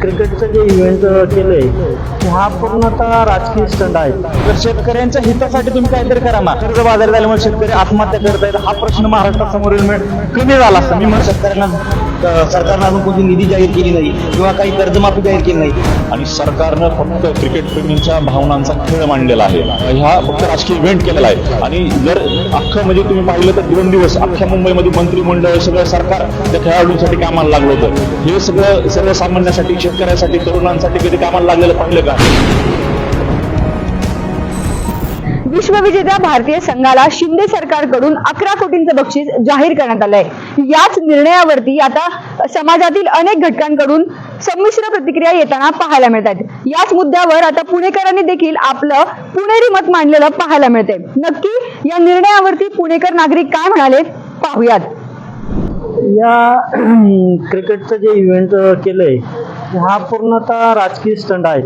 क्रिकेटचं जे इव्हेंट केलंय हा पूर्णतः राजकीय स्टंट आहे. तर शेतकऱ्यांच्या हितासाठी तुम्ही काहीतरी करा ना कर्ज बाजार झाल्यामुळे शेतकरी आत्महत्या करतायत. हा प्रश्न महाराष्ट्रासमोर कमी झाला असता. मी म्हणत शेतकऱ्यांना सरकारनं अजून कोणती निधी जाहीर केली नाही किंवा काही कर्जमाफी जाहीर केली नाही. आणि सरकारनं फक्त क्रिकेट प्रेमींच्या भावनांचा खेळ मांडलेला आहे. ह्या फक्त राजकीय इव्हेंट केलेला आहे. आणि जर अख्खं म्हणजे तुम्ही पाहिलं तर दोन दिवस अख्ख्या मुंबईमध्ये मंत्रिमंडळ सगळं सरकार त्या खेळाडूंसाठी कामाला लागलं होतं. हे सगळं सर्वसामान्यांसाठी शेतकऱ्यांसाठी तरुणांसाठी कधी कामाला लागलेलं पाहिलं का? विश्वविजेत्या भारतीय संघाला शिंदे सरकारकडून अकरा कोटींचं बक्षीस जाहीर करण्यात आलंय. याच निर्णयावरती आता समाजातील अनेक घटकांकडून संमिश्र प्रतिक्रिया येताना पाहायला मिळत आहेत याच मुद्द्यावर आता पुणेकरांनी देखील आपलं पुणेरी मत मांडलेलं पाहायला मिळतंय. नक्की या निर्णयावरती पुणेकर नागरिक काय म्हणाले पाहूयात. या क्रिकेटचं जे इव्हेंट केलंय हा पूर्णतः राजकीय स्टंट आहे.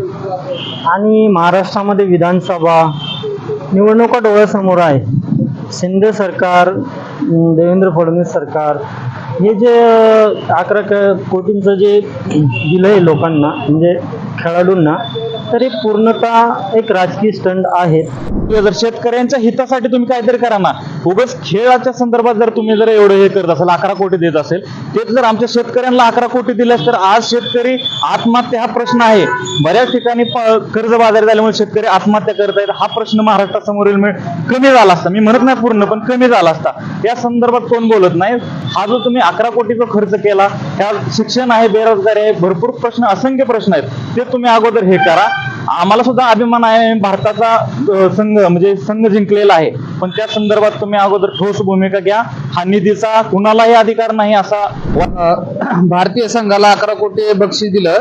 आणि महाराष्ट्रामध्ये विधानसभा निवडणुका डोळ्यासमोर आहे. शिंदे सरकार देवेंद्र फडणवीस सरकार हे जे अकरा कोटींचं जे दिलं आहे लोकांना म्हणजे खेळाडूंना तर हे पूर्णतः एक राजकीय स्टंट आहे जर शेतकऱ्यांच्या हितासाठी तुम्ही काहीतरी करा ना. उगाच खेळाच्या संदर्भात जर तुम्ही जर एवढं हे करत असाल अकरा कोटी देत असेल तेच जर आमच्या शेतकऱ्यांना अकरा कोटी दिल्यास तर आज शेतकरी आत्महत्या हा प्रश्न आहे. बऱ्याच ठिकाणी प- कर्ज बाजारी झाल्यामुळे शेतकरी आत्महत्या करत आहेत. हा प्रश्न महाराष्ट्रासमोरील मिळ- म्हणजे कमी झाला असता. मी म्हणत नाही पूर्ण पण कमी झाला असता. या संदर्भात कोण बोलत नाही? हा जो तुम्ही अकरा कोटीचा खर्च केला त्या शिक्षण आहे बेरोजगारी आहे भरपूर प्रश्न असंख्य प्रश्न आहेत. ते तुम्ही अगोदर हे करा. आम्हाला सुद्धा अभिमान आहे भारताचा संघ म्हणजे संघ जिंकलेला आहे. पण त्या संदर्भात तुम्ही अगोदर ठोस भूमिका घ्या. हा निधीचा कुणालाही अधिकार नाही असा भारतीय संघाला अकरा कोटी बक्षीस दिलं.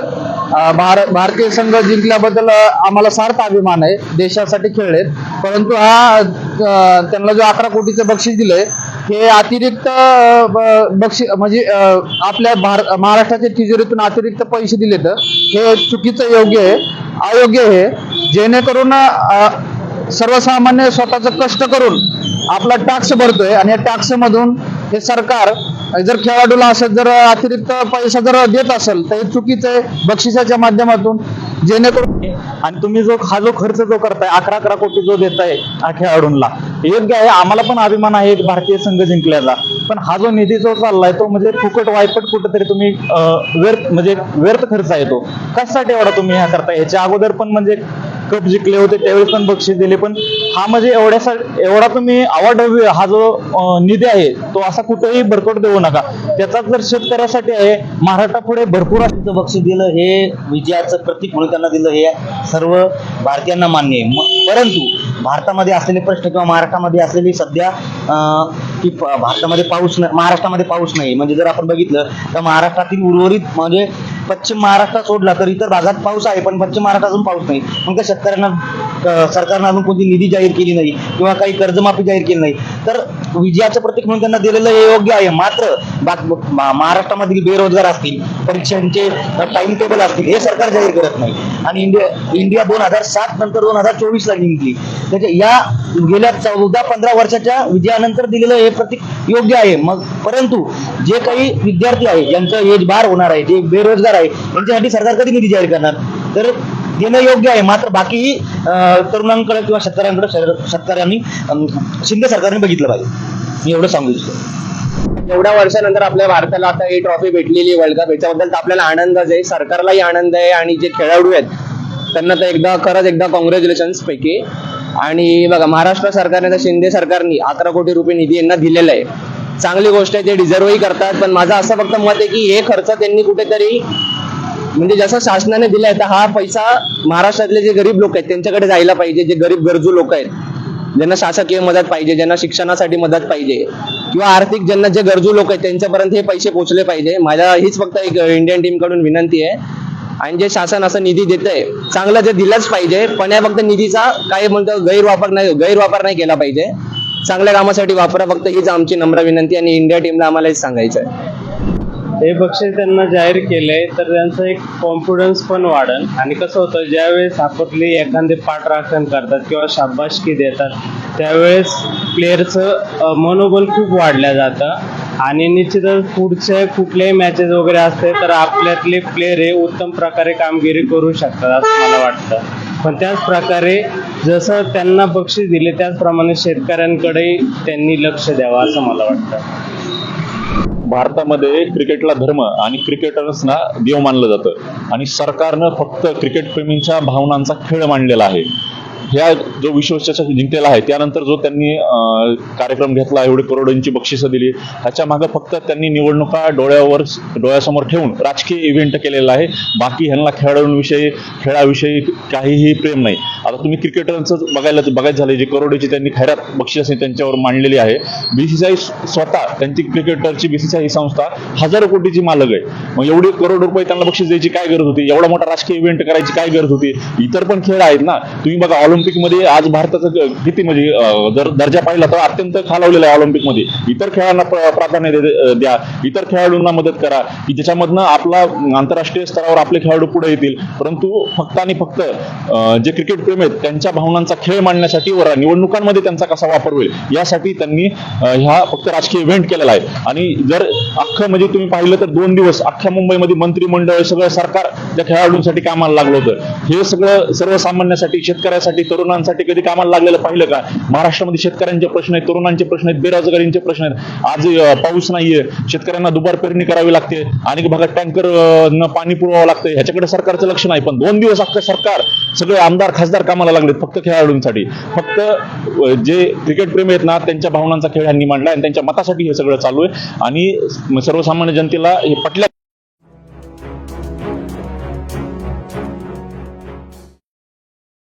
भार भारतीय संघ जिंकल्याबद्दल आम्हाला सार्थ अभिमान आहे. देशासाठी खेळलेत. परंतु हा त्यांना जो अकरा कोटीचं बक्षीस दिलंय हे अतिरिक्त बक्षी ब- म्हणजे आपल्या भार महाराष्ट्राच्या तिजोरीतून अतिरिक्त पैसे दिलेत. हे चुकीचं योग्य आहे. अयोग्य आहे. जेणेकरून सर्वसामान्य स्वतःचं कष्ट करून आपला टॅक्स भरतोय आणि या टॅक्स मधून हे सरकार जर खेळाडूला असं जर अतिरिक्त पैसा जर देत असेल तर हे चुकीचं आहे बक्षिसाच्या माध्यमातून. जेणेकरून आणि तुम्ही जो हा जो खर्च जो करताय अकरा अकरा कोटी जो देताय खेळाडूंना योग्य आहे आम्हाला पण अभिमान आहे एक भारतीय संघ जिंकल्याचा. पण हा जो निधी जो चाललाय तो म्हणजे फुकट वायपट कुठेतरी तुम्ही व्यर्थ म्हणजे व्यर्थ खर्च आहे तो. कशासाठी एवढा तुम्ही ह्या करता याच्या अगोदर पण म्हणजे कप जिंकले होते त्यावेळेस पण बक्षीस दिले पण हा म्हणजे एवढ्या एवढा तुम्ही अवाढव्य हा जो निधी आहे तो असा कुठेही भरकट देऊ नका. त्याचा जर शेतकऱ्यासाठी आहे महाराष्ट्रापुढे भरपूर बक्षीस दिलं हे विजयाचं प्रतीक म्हणून त्यांना दिलं हे सर्व भारतीयांना मान्य आहे. परंतु भारतामध्ये असलेले प्रश्न किंवा महाराष्ट्रामध्ये असलेली सध्या की भारतामध्ये पाऊस नाही महाराष्ट्रामध्ये पाऊस नाही. म्हणजे जर आपण बघितलं तर महाराष्ट्रातील उर्वरित म्हणजे पश्चिम महाराष्ट्र सोडला तर इतर भागात पाऊस आहे पण पश्चिम महाराष्ट्रात अजून पाऊस नाही. मग त्या शेतकऱ्यांना सरकारनं अजून कोणती निधी जाहीर केली नाही किंवा काही कर्जमाफी जाहीर केली नाही. तर विजयाचं प्रतीक म्हणून त्यांना दिलेलं हे योग्य आहे. मात्र महाराष्ट्रामधील बेरोजगार असतील परीक्षांचे टाइम टेबल असतील हे सरकार जाहीर करत नाही. आणि इंडिया इंडिया दोन हजार सात नंतर दोन हजार चोवीस ला जिंकली. त्याच्या या गेल्या चौदा पंधरा वर्षाच्या विजयानंतर दिलेलं हे प्रतीक योग्य आहे. मग परंतु जे काही विद्यार्थी आहे ज्यांचं एज बार होणार आहे जे बेरोजगार आहे यांच्यासाठी सरकार कधी निधी जाहीर करणार? तर देणं योग्य आहे. मात्र बाकी तरुणांकडे किंवा शेतकऱ्यांकडे शेतकऱ्यांनी शिंदे सरकारने बघितलं पाहिजे. मी एवढं सांगू इच्छितो. एवढ्या वर्षानंतर आपल्या भारताला आता ही ट्रॉफी भेटलेली वर्ल्ड कप याच्याबद्दल तर आपल्याला आनंदच आहे. सरकारलाही आनंद आहे आणि जे खेळाडू आहेत त्यांना तर एकदा खरंच एकदा कॉंग्रॅच्युलेशन्स पैकी. आणि बघा महाराष्ट्र सरकारने तर शिंदे सरकारने अकरा कोटी रुपये निधी यांना दिलेला आहे. चांगली गोष्ट आहे ते डिझर्वही करतात पण माझं असं फक्त मत आहे की हे खर्च त्यांनी कुठेतरी म्हणजे जसं शासनाने दिलाय तर हा पैसा महाराष्ट्रातले जे गरीब लोक आहेत त्यांच्याकडे जायला पाहिजे जे गरीब गरजू लोक आहेत. ज्यांना शासकीय मदत पाहिजे ज्यांना शिक्षणासाठी मदत पाहिजे किंवा आर्थिक ज्यांना जे गरजू लोक आहेत त्यांच्यापर्यंत हे पैसे पोहोचले पाहिजे. माझ्या हीच फक्त एक इंडियन टीमकडून विनंती आहे. आणि जे शासन असं निधी देत आहे चांगलं ते दिलंच पाहिजे पण या फक्त निधीचा काही म्हणतो गैरवापर नाही गैरवापर नाही केला पाहिजे. चांगल्या कामासाठी वापरा फक्त हीच आमची नम्र विनंती आणि इंडिया टीमला आम्हाला हेच सांगायचं आहे. हे बक्षीस त्यांना जाहीर केलंय तर त्यांचं एक कॉन्फिडन्स पण वाढन. आणि कसं होतं ज्यावेळेस आपली एखादे पाठराखण करतात किंवा शाबासकी देतात त्यावेळेस प्लेअरचं मनोबल खूप वाढलं जातं. आणि निश्चितच पुढचे कुठलेही मॅचेस वगैरे असते तर आपल्यातले प्लेयर हे उत्तम प्रकारे कामगिरी करू शकतात असं मला वाटतं. पण त्याच प्रकारे जसं त्यांना बक्षीस दिले त्याचप्रमाणे शेतकऱ्यांकडे त्यांनी लक्ष द्यावं असं मला वाटतं. भारतामध्ये क्रिकेटला धर्म आणि क्रिकेटर्सना देव मानलं जातं. आणि सरकारनं फक्त क्रिकेट प्रेमींच्या भावनांचा खेळ मांडलेला आहे. ह्या जो विश्वचषक जिंकलेला आहे त्यानंतर जो त्यांनी कार्यक्रम घेतला एवढे करोडोंची बक्षिसं दिली ह्याच्या मागे फक्त त्यांनी निवडणुका डोळ्यावर डोळ्यासमोर ठेवून राजकीय इव्हेंट केलेला आहे. बाकी ह्यांना खेळाडूंविषयी खेळाविषयी काहीही प्रेम नाही. आता तुम्ही क्रिकेटरचं बघायला बघायचं झालं जे करोडीची त्यांनी खैरात बक्षीस त्यांच्यावर मांडलेली आहे. बीसीसीआय स्वतः त्यांची क्रिकेटरची बीसीसीआय ही संस्था हजारो कोटीची मालक आहे. मग एवढे करोड रुपये त्यांना बक्षीस द्यायची काय गरज होती? एवढा मोठा राजकीय इव्हेंट करायची काय गरज होती? इतर पण खेळ आहेत ना. तुम्ही बघा ऑलिम्पिकमध्ये आज भारताचं किती म्हणजे जर दर्जा पाहिला तर अत्यंत खालावलेला आहे ऑलिम्पिकमध्ये. इतर खेळांना प्राधान्य दे- द्या. इतर खेळाडूंना मदत करा. की ज्याच्यामधनं आपला आंतरराष्ट्रीय स्तरावर आपले खेळाडू पुढे येतील. परंतु फक्त आणि फक्त जे क्रिकेट प्रेम आहेत त्यांच्या भावनांचा खेळ मांडण्यासाठी व निवडणुकांमध्ये त्यांचा कसा वापर होईल यासाठी त्यांनी ह्या फक्त राजकीय इव्हेंट केलेला आहे. आणि जर अख्खं म्हणजे तुम्ही पाहिलं तर दोन दिवस अख्ख्या मुंबईमध्ये मंत्रिमंडळ सगळं सरकार त्या खेळाडूंसाठी कामाला लागलं होतं. हे सगळं सर्वसामान्यासाठी शेतकऱ्यासाठी तरुणांसाठी कधी कामाला लागलेलं पाहिलं का? महाराष्ट्रामध्ये शेतकऱ्यांचे प्रश्न आहेत तरुणांचे प्रश्न आहेत बेरोजगारींचे प्रश्न आहेत. आज पाऊस नाहीये. शेतकऱ्यांना दुबार पेरणी करावी लागते. आणि भागात टँकर न पाणी पुरवावं लागतं ह्याच्याकडे सरकारचं लक्ष नाही. पण दोन दिवस अख्खं सरकार सगळे आमदार खासदार कामाला लागलेत फक्त खेळाडूंसाठी. फक्त जे क्रिकेट प्रेमी आहेत ना त्यांच्या भावनांचा खेळ ह्यांनी मांडला आणि त्यांच्या मतासाठी हे सगळं चालू आहे. आणि सर्वसामान्य जनतेला हे पटल्या